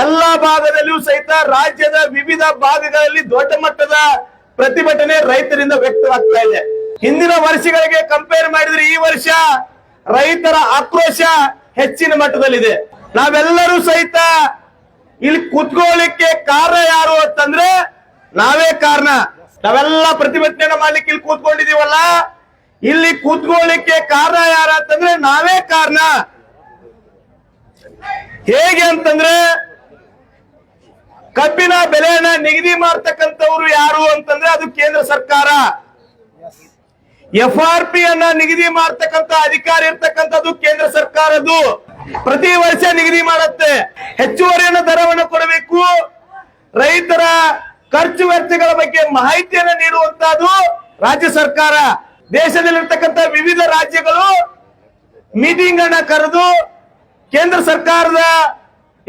ಎಲ್ಲ ಭಾಗದಲ್ಲಿಯೂ ಸಹಿತ ರಾಜ್ಯದ ವಿವಿಧ ಭಾಗಗಳಲ್ಲಿ ದೊಡ್ಡ ಮಟ್ಟದ ಪ್ರತಿಭಟನೆ ರೈತರಿಂದ ವ್ಯಕ್ತವಾಗ್ತಾ ಇದೆ. ಹಿಂದಿನ ವರ್ಷಗಳಿಗೆ ಕಂಪೇರ್ ಮಾಡಿದ್ರೆ ಈ ವರ್ಷ ರೈತರ ಆಕ್ರೋಶ ಹೆಚ್ಚಿನ ಮಟ್ಟದಲ್ಲಿದೆ. ನಾವೆಲ್ಲರೂ ಸಹಿತ ಇಲ್ಲಿ ಕೂತ್ಕೊಳ್ಳಿಕ್ಕೆ ಕಾರಣ ಯಾರು ಅಂತಂದ್ರೆ ನಾವೇ ಕಾರಣ. ನಾವೆಲ್ಲ ಪ್ರತಿಭಟನೆ ಮಾಡ್ಲಿಕ್ಕೆ ಇಲ್ಲಿ ಕೂತ್ಕೊಂಡಿದೀವಲ್ಲ ಇಲ್ಲಿ ಕೂತ್ಕೊಳ್ಳಿಕ್ಕೆ ಕಾರಣ ಯಾರ ಅಂತಂದ್ರೆ ನಾವೇ ಕಾರಣ. ಹೇಗೆ ಅಂತಂದ್ರೆ ಕಬ್ಬಿನ ಬೆಲೆಯನ್ನ ನಿಗದಿ ಮಾಡ್ತಕ್ಕಂಥವ್ರು ಯಾರು ಅಂತಂದ್ರೆ ಅದು ಕೇಂದ್ರ ಸರ್ಕಾರ. ಎಫ್ ಆರ್ ಪಿ ಅನ್ನ ನಿಗದಿ ಮಾಡ್ತಕ್ಕಂಥ ಅಧಿಕಾರ ಇರ್ತಕ್ಕಂಥದ್ದು ಕೇಂದ್ರ ಸರ್ಕಾರದ್ದು. ಪ್ರತಿ ವರ್ಷ ನಿಗದಿ ಮಾಡುತ್ತೆ. ಹೆಚ್ಚುವರಿಯನ್ನು ದರವನ್ನು ಕೊಡಬೇಕು. ರೈತರ ಖರ್ಚು ವೆಚ್ಚಗಳ ಬಗ್ಗೆ ಮಾಹಿತಿಯನ್ನು ನೀಡುವಂತಹದ್ದು ರಾಜ್ಯ ಸರ್ಕಾರ. ದೇಶದಲ್ಲಿರ್ತಕ್ಕಂಥ ವಿವಿಧ ರಾಜ್ಯಗಳು ಮೀಟಿಂಗ್ ಅನ್ನ ಕರೆದು ಕೇಂದ್ರ ಸರ್ಕಾರದ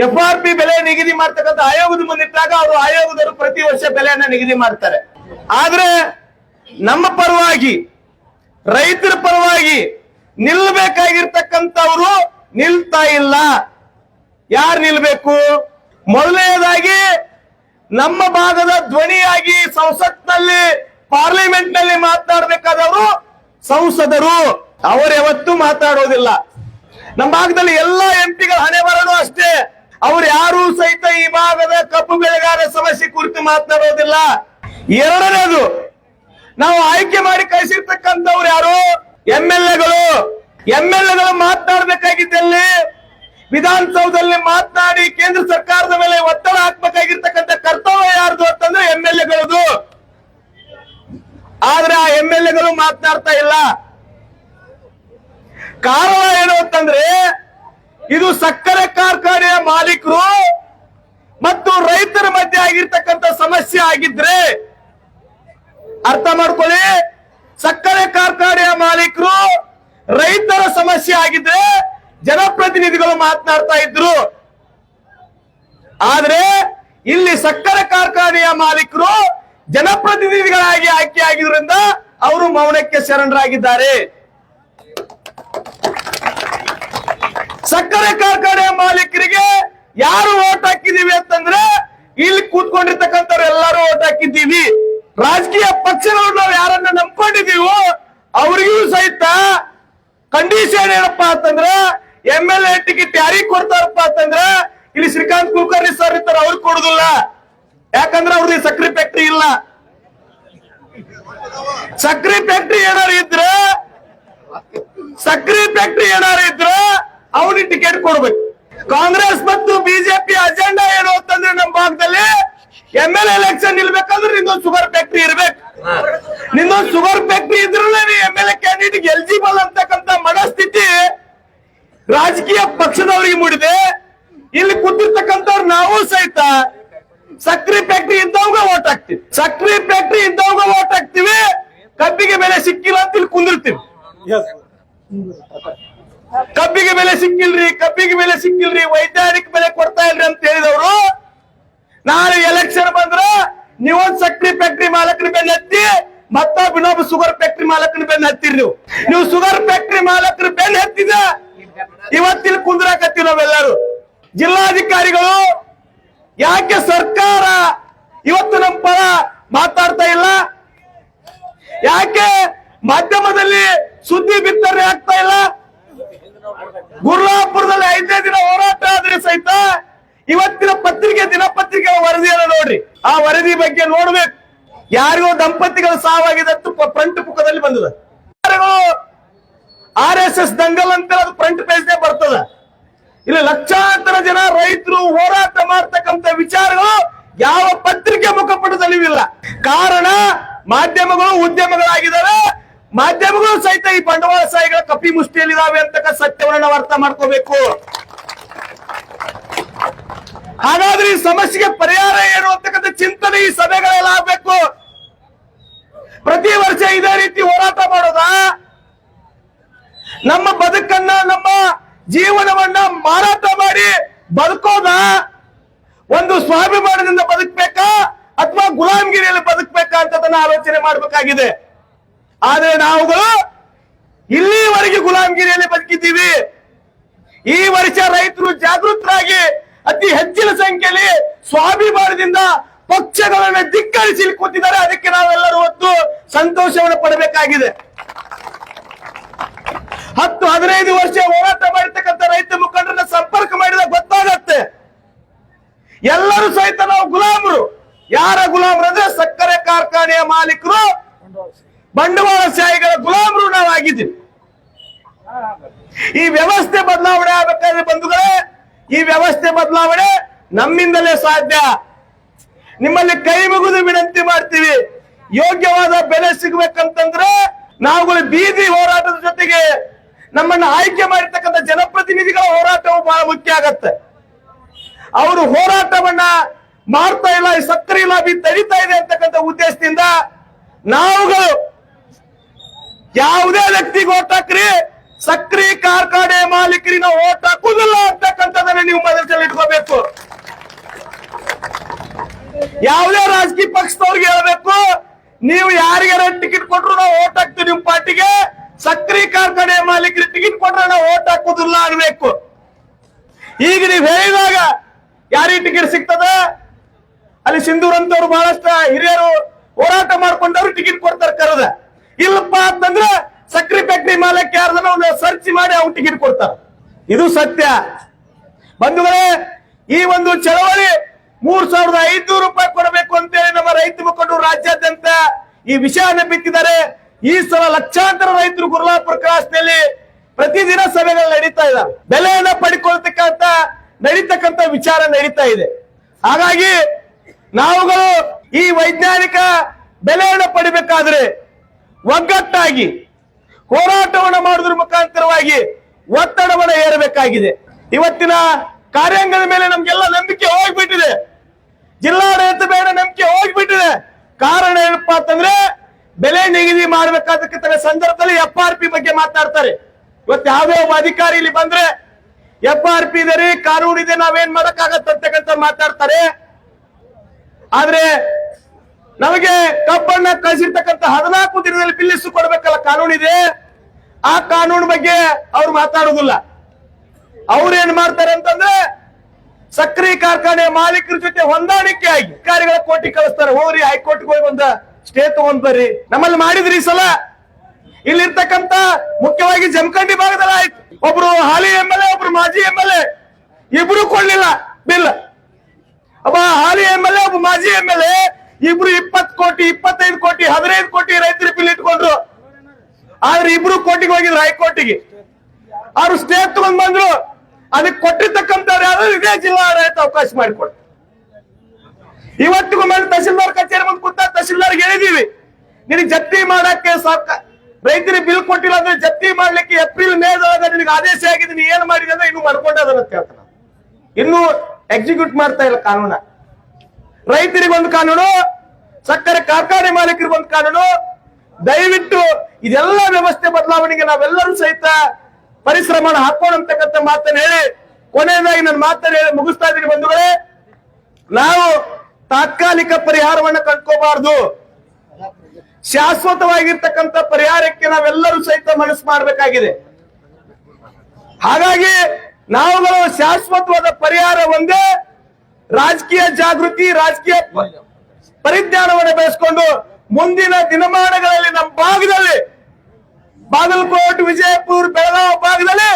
ಎಫ್ ಆರ್ ಪಿ ಬೆಲೆ ನಿಗದಿ ಮಾಡ್ತಕ್ಕಂಥ ಆಯೋಗದ ಮುಂದಿಟ್ಟಾಗ ಅವರು ಆಯೋಗದವರು ಪ್ರತಿ ವರ್ಷ ಬೆಲೆಯನ್ನ ನಿಗದಿ ಮಾಡ್ತಾರೆ. ಆದ್ರೆ ನಮ್ಮ ಪರವಾಗಿ, ರೈತರ ಪರವಾಗಿ ನಿಲ್ಬೇಕಾಗಿರ್ತಕ್ಕಂಥವ್ರು ನಿಲ್ತಾ ಇಲ್ಲ. ಯಾರು ನಿಲ್ಬೇಕು? ಮೊದಲನೇದಾಗಿ ನಮ್ಮ ಭಾಗದ ಧ್ವನಿಯಾಗಿ ಸಂಸತ್ನಲ್ಲಿ ಪಾರ್ಲಿಮೆಂಟ್ನಲ್ಲಿ ಮಾತನಾಡಬೇಕಾದವರು ಸಂಸದರು. ಅವರು ಯಾವತ್ತೂ ಮಾತಾಡೋದಿಲ್ಲ. ನಮ್ಮ ಭಾಗದಲ್ಲಿ ಎಲ್ಲ ಎಂಪಿಗಳ ಹಣೆ ಬರೋದು ಅಷ್ಟೇ. ಅವ್ರು ಯಾರು ಸಹಿತ ಈ ಭಾಗದ ಕಬ್ಬು ಬೆಳೆಗಾರ ಸಮಸ್ಯೆ ಕುರಿತು ಮಾತನಾಡೋದಿಲ್ಲ. ಎರಡನೇದು, ನಾವು ಆಯ್ಕೆ ಮಾಡಿ ಕಳಿಸಿರ್ತಕ್ಕಂಥವ್ರು ಯಾರು? ಎಂ ಎಲ್ ಎಗಳು. ಮಾತನಾಡಬೇಕಾಗಿದ್ದಲ್ಲಿ, ವಿಧಾನಸೌಧದಲ್ಲಿ ಮಾತನಾಡಿ ಕೇಂದ್ರ ಸರ್ಕಾರದ ಮೇಲೆ ಒತ್ತಡ ಹಾಕ್ಬೇಕಾಗಿರ್ತಕ್ಕಂಥ ಕರ್ತವ್ಯ ಯಾರ್ದು ಅಂತಂದ್ರೆ ಎಂ ಎಲ್ ಎಗಳದು. ಆದ್ರೆ ಆ ಎಂ ಎಲ್ ಮಾತನಾಡ್ತಾ ಇಲ್ಲ. ಕಾರಣ ಏನು ಅಂತಂದ್ರೆ, ಇದು ಸಕ್ಕರೆ ಕಾರ್ಖಾನೆಯ ಮಾಲೀಕರು ಮತ್ತು ರೈತರ ಮಧ್ಯೆ ಆಗಿರ್ತಕ್ಕಂಥ ಸಮಸ್ಯೆ ಆಗಿದ್ರೆ ಅರ್ಥ ಮಾಡ್ಕೊಳ್ಳಿ. ಸಕ್ಕರೆ ಕಾರ್ಖಾನೆಯ ಮಾಲೀಕರು ರೈತರ ಸಮಸ್ಯೆ ಆಗಿದ್ರೆ ಜನಪ್ರತಿನಿಧಿಗಳು ಮಾತನಾಡ್ತಾ ಇದ್ರು. ಆದ್ರೆ ಇಲ್ಲಿ ಸಕ್ಕರೆ ಕಾರ್ಖಾನೆಯ ಮಾಲೀಕರು ಜನಪ್ರತಿನಿಧಿಗಳಾಗಿ ಆಯ್ಕೆ ಆಗಿದ್ರಿಂದ ಅವರು ಮೌನಕ್ಕೆ ಶರಣರಾಗಿದ್ದಾರೆ. ಸಕ್ಕರೆ ಕಾರ್ಖಾನೆಯ ಮಾಲೀಕರಿಗೆ ಯಾರು ಓಟ್ ಹಾಕಿದೀವಿ ಅಂತಂದ್ರೆ ಇಲ್ಲಿ ಕೂತ್ಕೊಂಡಿರ್ತಕ್ಕಂಥವ್ರು ಎಲ್ಲರೂ ಓಟ್ ಹಾಕಿದ್ದೀವಿ. ರಾಜಕೀಯ ಪಕ್ಷಗಳು ನಾವು ಯಾರನ್ನ ನಂಬ್ಕೊಂಡಿದೀವೋ ಅವ್ರಿಗೂ ಸಹಿತ ಕಂಡೀಷನ್ ಏನಪ್ಪಾ ಅಂತಂದ್ರೆ ಎಂ ಎಲ್ ಎ ಟಿಕೆಟ್ ಯಾರಿಗ್ ಕೊಡ್ತಾರಪ್ಪ ಅಂತಂದ್ರೆ ಇಲ್ಲಿ ಶ್ರೀಕಾಂತ್ ಕುಲಕರ್ಣಿ ಸರ್ ಇರ್ತಾರೆ ಅವ್ರಿಗೆ ಕೊಡುದಿಲ್ಲ. ಯಾಕಂದ್ರೆ ಅವ್ರದ್ದು ಸಕ್ರಿ ಫ್ಯಾಕ್ಟ್ರಿ ಇಲ್ಲ. ಸಕ್ರಿ ಫ್ಯಾಕ್ಟ್ರಿ ಏನಾರು ಇದ್ರೆ, ಸಕ್ರಿ ಫ್ಯಾಕ್ಟ್ರಿ ಏನಾರು ಇದ್ರೆ ಅವ್ರಿಗೆ ಟಿಕೆಟ್ ಕೊಡ್ಬೇಕು. ಕಾಂಗ್ರೆಸ್ ಮತ್ತು ಬಿಜೆಪಿ ಅಜೆಂಡಾ ಏನು ಅಂತಂದ್ರೆ ನಮ್ಮ ಭಾಗದಲ್ಲಿ ಎಂ ಎಲ್ ಎಲೆಕ್ಷನ್ ನಿಲ್ಬೇಕಂದ್ರೆ ನಿಂದೊಂದು ಶುಗರ್ ಫ್ಯಾಕ್ಟ್ರಿ ಇರ್ಬೇಕು. ನಿಂದೊಂದು ಶುಗರ್ ಫ್ಯಾಕ್ಟ್ರಿ ಇದ್ರೆ ನೀ M L A candidate eligible ಅಂತಕ್ಕಂತ ಮನಸ್ಥಿತಿ ರಾಜಕೀಯ ಪಕ್ಷದವರಿಗೆ ಮೂಡಿದೆ. ಇಲ್ಲಿ ಕೂತಿರ್ತಕ್ಕಂಥವ್ರು ನಾವು ಸಹಿತ ಸಕ್ರಿ ಫ್ಯಾಕ್ಟ್ರಿ ಇದ್ದವಾಗ ಓಟ್ ಹಾಕ್ತಿವಿ. ಸಕ್ರಿ ಫ್ಯಾಕ್ಟ್ರಿ ಇದ್ದವಾಗ ಓಟ್ ಹಾಕ್ತಿವಿ. ಕಬ್ಬಿಗೆ ಬೆಲೆ ಸಿಕ್ಕಿಲ್ಲ ಅಂತ ಇಲ್ಲಿ ಕುಂದಿರ್ತೀವಿ. ಕಬ್ಬಿಗೆ ಬೆಲೆ ಸಿಕ್ಕಿಲ್ರಿ, ಕಬ್ಬಿಗೆ ಬೆಲೆ ಸಿಕ್ಕಿಲ್ರಿ, ವೈಜ್ಞಾನಿಕ ಬೆಲೆ ಕೊಡ್ತಾ ಇಲ್ರಿ ಅಂತ ಹೇಳಿದವರು, ನಾಳೆ ಎಲೆಕ್ಷನ್ ಬಂದ್ರ ನೀವೊಂದ್ ಸಕ್ರಿ ಫ್ಯಾಕ್ಟ್ರಿ ಮಾಲಕನ ಬೆನ್ನ ಹತ್ತಿ ಮತ್ತೊಬ್ಬ ಇನ್ನೊಬ್ಬ ಶುಗರ್ ಫ್ಯಾಕ್ಟ್ರಿ ಮಾಲಕನ ಬೆನ್ನ ಹತ್ತಿರಿ ನೀವು. ನೀವು ಶುಗರ್ ಫ್ಯಾಕ್ಟ್ರಿ ಮಾಲಕರ ಬೆನ್ನ ಹತ್ತಿದ ಇವತ್ತಿನ ಕುಂದ್ರಾಕತ್ತೀವಿ ನಾವೆಲ್ಲರೂ. ಜಿಲ್ಲಾಧಿಕಾರಿಗಳು, ಯಾಕೆ ಸರ್ಕಾರ ಇವತ್ತು ನಮ್ಮ ಪರ ಮಾತಾಡ್ತಾ ಇಲ್ಲ? ಯಾಕೆ ಮಾಧ್ಯಮದಲ್ಲಿ ಸುದ್ದಿ ಬಿತ್ತನೆ ಆಗ್ತಾ ಇಲ್ಲ? ಗುರ್ಲಾಪುರದಲ್ಲಿ ಐದನೇ ದಿನ ಹೋರಾಟ ಆದ್ರೆ ಸಹಿತ ಇವತ್ತಿನ ಪತ್ರಿಕೆ ದಿನಪತ್ರಿಕೆ ವರದಿಯನ್ನು ನೋಡ್ರಿ. ಆ ವರದಿ ಬಗ್ಗೆ ನೋಡ್ಬೇಕು. ಯಾರಿಗೋ ದಂಪತಿಗಳ ಸಾವಾಗಿದೆ ಫ್ರಂಟ್ ಪುಕ್ಕದಲ್ಲಿ ಬಂದದ. ಆರ್ ಎಸ್ ಎಸ್ ದಂಗಲ್ ಅಂತ ಅದು ಫ್ರಂಟ್ ಪೇಜ್ ಬರ್ತದ. ಇಲ್ಲಿ ಲಕ್ಷಾಂತರ ಜನ ರೈತರು ಹೋರಾಟ ಮಾಡ್ತಕ್ಕಂತ ವಿಚಾರಗಳು ಯಾವ ಪತ್ರಿಕೆ ಮುಖಪಟದಲ್ಲಿ ಇಲ್ಲ ಕಾರಣ ಮಾಧ್ಯಮಗಳು ಉದ್ಯಮಗಳಾಗಿದ್ದಾವೆ ಮಾಧ್ಯಮಗಳು ಸಹಿತ ಈ ಬಂಡವಾಳ ಬಂಡವಾಳಶಾಹಿಗಳ ಕಪಿ ಮುಷ್ಟಿಯಲ್ಲಿದ್ದಾವೆ ಅಂತಕ್ಕ ಸತ್ಯವನ್ನು ನಾವು ಅರ್ಥ ಮಾಡ್ಕೋಬೇಕು. ಹಾಗಾದ್ರೆ ಈ ಸಮಸ್ಯೆಗೆ ಪರಿಹಾರ ಏನು ಅಂತಕ್ಕಂಥ ಚಿಂತನೆ ಈ ಸಭೆಗಳೆಲ್ಲ ಆಗ್ಬೇಕು. ಪ್ರತಿ ವರ್ಷ ಇದೇ ರೀತಿ ಹೋರಾಟ ಮಾಡೋದಾ? ನಮ್ಮ ಬದುಕನ್ನ, ನಮ್ಮ ಜೀವನವನ್ನ ಮಾರಾಟ ಮಾಡಿ ಬದುಕೋದ? ಒಂದು ಸ್ವಾಭಿಮಾನದಿಂದ ಬದುಕಬೇಕಾ? ಅಥವಾ ಗುಲಾಮಗಿರಿಯಲ್ಲಿ ಬದುಕಬೇಕಾ ಅಂತದನ್ನ ಆಲೋಚನೆ ಮಾಡಬೇಕಾಗಿದೆ. ಆದ್ರೆ ನಾವುಗಳು ಇಲ್ಲಿವರೆಗೆ ಗುಲಾಮಗಿರಿಯಲ್ಲಿ ಬದುಕಿದ್ದೀವಿ. ಈ ವರ್ಷ ರೈತರು ಜಾಗೃತರಾಗಿ ಅತಿ ಹೆಚ್ಚಿನ ಸಂಖ್ಯೆಯಲ್ಲಿ ಸ್ವಾಭಿಮಾನದಿಂದ ಪಕ್ಷಗಳನ್ನ ಧಿಕ್ಕರಿಸಿ ಕೂತಿದ್ದಾರೆ. ಅದಕ್ಕೆ ನಾವೆಲ್ಲರೂ ಹೊತ್ತು ಸಂತೋಷವನ್ನು ಪಡಬೇಕಾಗಿದೆ. ಹತ್ತು ಹದಿನೈದು ವರ್ಷ ಹೋರಾಟ ಮಾಡಿರ್ತಕ್ಕಂಥ ರೈತ ಮುಖಂಡರನ್ನ ಸಂಪರ್ಕ ಮಾಡಿದ ಗೊತ್ತಾಗತ್ತೆ. ಎಲ್ಲರೂ ಸಹಿತ ನಾವು ಗುಲಾಮರು. ಯಾರ ಗುಲಾಮರು ಅಂದ್ರೆ ಸಕ್ಕರೆ ಕಾರ್ಖಾನೆಯ ಮಾಲೀಕರು? ಬಂಡವಾಳಶಾಹಿಗಳ ಗುಲಾಮರು ನಾವು ಆಗಿದ್ದೀವಿ. ಈ ವ್ಯವಸ್ಥೆ ಬದಲಾವಣೆ ಆಗಬೇಕಾದ್ರೆ ಬಂಧುಗಳೇ, ಈ ವ್ಯವಸ್ಥೆ ಬದಲಾವಣೆ ನಮ್ಮಿಂದಲೇ ಸಾಧ್ಯ. ನಿಮ್ಮಲ್ಲಿ ಕೈ ಮುಗಿದು ವಿನಂತಿ ಮಾಡ್ತೀವಿ. ಯೋಗ್ಯವಾದ ಬೆಲೆ ಸಿಗ್ಬೇಕಂತಂದ್ರೆ ನಾವುಗಳು ಬೀದಿ ಹೋರಾಟದ ಜೊತೆಗೆ ನಮ್ಮನ್ನ ಆಯ್ಕೆ ಮಾಡಿರ್ತಕ್ಕಂಥ ಜನಪ್ರತಿನಿಧಿಗಳ ಹೋರಾಟವು ಬಹಳ ಮುಖ್ಯ ಆಗತ್ತೆ. ಅವರು ಹೋರಾಟವನ್ನ ಮಾಡ್ತಾ ಇಲ್ಲ ಸಕ್ಕರೆ ಲಾಭಿ ತಡಿತಾ ಇದೆ ಅಂತಕ್ಕಂಥ ಉದ್ದೇಶದಿಂದ ನಾವುಗಳು ಯಾವುದೇ ವ್ಯಕ್ತಿಗೆ ಓಟ್ ಹಾಕ್ರಿ ಸಕ್ರಿ ಕಾರ್ಖಾನೆ ಮಾಲೀಕರಿನ ಓಟ್ ಹಾಕುದಿಲ್ಲ ಅಂತಕ್ಕಂಥದನ್ನ ನೀವು ಮನಸ್ಸಲ್ಲಿ ಇಟ್ಕೋಬೇಕು. ಯಾವುದೇ ರಾಜಕೀಯ ಪಕ್ಷದವ್ರಿಗೆ ಹೇಳ್ಬೇಕು, ನೀವು ಯಾರಿಗಾರ ಟಿಕೆಟ್ ಕೊಟ್ರು ನಾವು ಓಟ್ ಹಾಕ್ತೀವಿ ನಿಮ್ ಪಾರ್ಟಿಗೆ. ಸಕ್ರಿ ಕಾರ್ಖಾನೆ ಮಾಲೀಕರಿಗೆ ಟಿಕೆಟ್ ಕೊಟ್ರೆ ನಾವು ಓಟ್ ಹಾಕುದಿಲ್ಲ ಅನ್ಬೇಕು. ಈಗ ನೀವು ಹೇಳಿದಾಗ ಯಾರಿಗೆ ಟಿಕೆಟ್ ಸಿಗ್ತದ? ಅಲ್ಲಿ ಸಿಂಧೂರ್ ಅಂತವ್ರು ಬಹಳಷ್ಟು ಹಿರಿಯರು ಹೋರಾಟ ಮಾಡ್ಕೊಂಡವ್ರು ಟಿಕೆಟ್ ಕೊಡ್ತಾರೆ ಕರೆದ. ಇಲ್ಲಪ್ಪ ಅಂತಂದ್ರೆ ಸಕ್ರಿ ಫ್ಯಾಕ್ಟ್ರಿ ಮಾಲಕ್ ಯಾರ್ದನ್ನ ಒಂದು ಸರ್ಚ್ ಮಾಡಿ ಅವ್ನು ಟಿಕೆಟ್ ಕೊಡ್ತಾರ. ಇದು ಸತ್ಯ. ಬಂಧುಗಳೇ, ಈ ಒಂದು ಚಳವಳಿ ಮೂರ್ ಸಾವಿರದ ಐದ್ನೂರು ರೂಪಾಯಿ ಕೊಡಬೇಕು ಅಂತೇಳಿ ನಮ್ಮ ರೈತ ಮುಖಂಡರು ರಾಜ್ಯಾದ್ಯಂತ ಈ ವಿಷಯವನ್ನು ಬಿತ್ತಿದ್ದಾರೆ. ಈ ಸಲ ಲಕ್ಷಾಂತರ ರೈತರು ಗುರುಲಾಪುರ ಕ್ರಾಸ್ನಲ್ಲಿ ಪ್ರತಿದಿನ ಸಭೆಗಳು ನಡೀತಾ ಇಲ್ಲ ಬೆಲೆಯನ್ನ ಪಡ್ಕೊಳ್ತಕ್ಕಂತ ನಡೀತಕ್ಕಂತ ವಿಚಾರ ನಡೀತಾ ಇದೆ. ಹಾಗಾಗಿ ನಾವುಗಳು ಈ ವೈಜ್ಞಾನಿಕ ಬೆಲೆಯನ್ನು ಪಡಿಬೇಕಾದ್ರೆ ಒಗ್ಗಟ್ಟಾಗಿ ಹೋರಾಟವನ್ನು ಮಾಡುವುದರ ಮುಖಾಂತರವಾಗಿ ಒತ್ತಡವನ್ನು ಏರಬೇಕಾಗಿದೆ ಇವತ್ತಿನ ಕಾರ್ಯಾಂಗದ ಮೇಲೆ ನಮ್ಗೆಲ್ಲ ನಂಬಿಕೆ ಹೋಗ್ಬಿಟ್ಟಿದೆ. ಜಿಲ್ಲಾಡಳಿತ ಬೇಡ ನಂಬಿಕೆ ಹೋಗ್ಬಿಟ್ಟಿದೆ. ಕಾರಣ ಏನಪ್ಪಾ ಅಂತಂದ್ರೆ ಬೆಲೆ ನಿಗದಿ ಮಾಡ್ಬೇಕಾದಕ್ಕೆ ಸಂದರ್ಭದಲ್ಲಿ ಎಫ್ ಆರ್ ಪಿ ಬಗ್ಗೆ ಮಾತಾಡ್ತಾರೆ. ಇವತ್ತು ಯಾವುದೇ ಒಬ್ಬ ಅಧಿಕಾರಿ ಇಲ್ಲಿ ಬಂದ್ರೆ ಎಫ್ ಆರ್ ಪಿ ಇದೆ ರೀ, ಕಾನೂನು ಇದೆ, ನಾವೇನ್ ಮಾಡಕ್ ಅಂತಕ್ಕಂಥ ಮಾತಾಡ್ತಾರೆ. ಆದ್ರೆ ನಮಗೆ ಕಬ್ಬಣ್ಣ ಕಳಿಸಿರ್ತಕ್ಕಂಥ ಹದಿನಾಲ್ಕು ದಿನದಲ್ಲಿ ಬಿಲ್ಲಿಸು ಕೊಡಬೇಕಲ್ಲ ಕಾನೂನು ಇದೆ. ಆ ಕಾನೂನು ಬಗ್ಗೆ ಅವ್ರು ಮಾತಾಡೋದಿಲ್ಲ ಅವ್ರು ಏನ್ ಮಾಡ್ತಾರೆ ಅಂತಂದ್ರೆ ಸಕ್ರಿ ಕಾರ್ಖಾನೆ ಮಾಲೀಕರ ಜೊತೆ ಹೊಂದಾಣಿಕೆ ಆಗಿ ಅಧಿಕಾರಿಗಳ ಕೋಟಿ ಕಳಿಸ್ತಾರೆ. ಹೋಗ್ರಿ ಹೈಕೋರ್ಟ್ ಹೋಗಿ ಒಂದ ಸ್ಟೇ ತಗೊಂಡ್ ಬರ್ರಿ. ನಮ್ಮಲ್ಲಿ ಮಾಡಿದ್ರಿ ಈ ಸಲ. ಇಲ್ಲಿರ್ತಕ್ಕಂತ ಮುಖ್ಯವಾಗಿ ಜಮಖಂಡಿ ಭಾಗದಲ್ಲಿ ಆಯ್ತು. ಒಬ್ರು ಹಾಲಿ ಎಂ ಎಲ್ ಎ ಒಬ್ರು ಮಾಜಿ ಎಂ ಎಲ್ ಎ ಇಬ್ರು ಕೊಡ್ಲಿಲ್ಲ ಬಿಲ್. ಒಬ್ಬ ಹಾಲಿ ಎಂ ಎಲ್ ಎ ಒಬ್ಬ ಮಾಜಿ ಎಂ ಎಲ್ ಎ ಇಬ್ರು ಇಪ್ಪತ್ ಕೋಟಿ, ಇಪ್ಪತ್ತೈದು ಕೋಟಿ, ಹದಿನೈದು ಕೋಟಿ ರೈತರ ಬಿಲ್ ಇಟ್ಕೊಂಡ್ರು. ಆದ್ರೆ ಇಬ್ರು ಕೋಟಿಗೆ ಹೋಗಿದ್ರು ಹೈಕೋರ್ಟಿಗೆ. ಅವ್ರು ಸ್ಟೇ ತಗೊಂಡ್ ಬಂದ್ರು. ಅದಕ್ಕೆ ಕೊಟ್ಟಿರ್ತಕ್ಕಂಥವ್ರು ಯಾರು? ಇದೇ ಜಿಲ್ಲಾ ಆಡಳಿತ ಅವಕಾಶ ಮಾಡಿಕೊಡ್ತಾರೆ ಇವತ್ತಿಗೂ ಮೇಲೆ ತಹಶೀಲ್ದಾರ್ ಕಚೇರಿ ಬಂದು ಕೂತ ತಹಶೀಲ್ದಾರ್ಗೆ ಹೇಳಿದೀವಿ. ನಿನಗೆ ಜಪ್ತಿ ಮಾಡಕ್ಕೆ ಸಾಕ, ರೈತರಿಗೆ ಬಿಲ್ ಕೊಟ್ಟಿಲ್ಲ ಅಂದ್ರೆ ಜಪ್ತಿ ಮಾಡ್ಲಿಕ್ಕೆ ಏಪ್ರಿಲ್, ಮೇದೊಳಗೆ ನಿನಗೆ ಆದೇಶ ಆಗಿದೆ, ನೀನು ಏನ್ ಮಾಡಿದೆ ಅಂದ್ರೆ ಇನ್ನು ಮಾಡ್ಕೊಂಡದ ಅಂತ ಹೇಳ್ತಾನೆ ಇನ್ನು ಎಕ್ಸಿಕ್ಯೂಟ್ ಮಾಡ್ತಾ ಇಲ್ಲ ಕಾನೂನ. ರೈತರಿಗೆ ಒಂದು ಕಾನೂನು, ಸಕ್ಕರೆ ಕಾರ್ಖಾನೆ ಮಾಲೀಕರಿಗೆ ಒಂದು ಕಾನೂನು. ದಯವಿಟ್ಟು ಇದೆಲ್ಲ ವ್ಯವಸ್ಥೆ ಬದಲಾವಣೆಗೆ ನಾವೆಲ್ಲರೂ ಸಹಿತ ಪರಿಶ್ರಮ ಹಾಕೋಣಂತಕ್ಕಂಥ ಮಾತನ್ನ ಹೇಳಿ, ಕೊನೆಯದಾಗಿ ನನ್ನ ಮಾತನ್ನ ಹೇಳಿ ಮುಗಿಸ್ತಾ ಇದ್ದೀನಿ ಬಂಧುಗಳೇ. ನಾವು ತಾತ್ಕಾಲಿಕ ಪರಿಹಾರವನ್ನ ಕಂಡ್ಕೋಬಾರ್ದು. ಶಾಶ್ವತವಾಗಿರ್ತಕ್ಕಂಥ ಪರಿಹಾರಕ್ಕೆ ನಾವೆಲ್ಲರೂ ಸಹಿತ ಮನಸ್ಸು ಮಾಡಬೇಕಾಗಿದೆ. ಹಾಗಾಗಿ ನಾವುಗಳು ಶಾಶ್ವತವಾದ ಪರಿಹಾರ ಒಂದೇ ರಾಜಕೀಯ ಜಾಗೃತಿ, ರಾಜಕೀಯ ಪರಿಜ್ಞಾನವನ್ನು ಬೆಳೆಸ್ಕೊಂಡು ಮುಂದಿನ ದಿನಮಾನಗಳಲ್ಲಿ ನಮ್ಮ ಭಾಗದಲ್ಲಿ ಬಾಗಲಕೋಟ್, ವಿಜಯಪುರ, ಬೆಳಗಾವಿ ಭಾಗದಲ್ಲಿ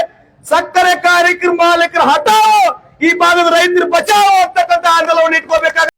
ಸಕ್ಕರೆ ಕಾರ್ಯಕ್ರಮ ಮಾಲೀಕರ ಹಠಾವೋ ಈ ಭಾಗದ ರೈತರು ಬಚಾವೋ ಅಂತ